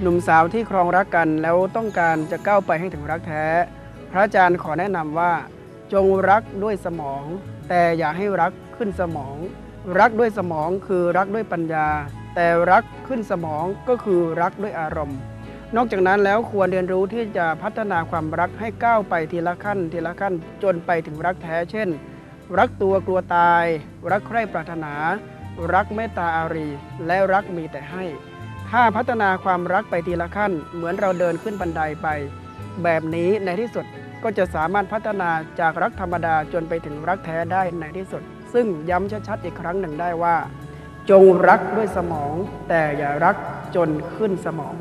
หนุ่มสาวที่ครองรักกันแล้วต้องการจะก้าวไปให้ถึงรักแท้ พระอาจารย์ขอแนะนำว่า จงรักด้วยสมอง แต่อย่าให้รักขึ้นสมอง รักด้วยสมองคือรักด้วยปัญญา แต่รักขึ้นสมองก็คือรักด้วยอารมณ์ นอกจากนั้นแล้วควรเรียนรู้ที่จะพัฒนาความรักให้ก้าวไปทีละขั้น ทีละขั้นจนไปถึงรักแท้ เช่น รักตัวกลัวตาย รักใคร่ปรารถนา รักเมตตาอารี และรักมีแต่ให้ ถ้าพัฒนาความรักไปทีละขั้น เหมือนเราเดินขึ้นบันไดไป แบบนี้ในที่สุดก็จะสามารถพัฒนาจากรักธรรมดาจนไปถึงรักแท้ได้ในที่สุด ซึ่งย้ำชัดๆอีกครั้งหนึ่งได้ว่า จงรักด้วยสมอง แต่อย่ารักจนขึ้นสมอง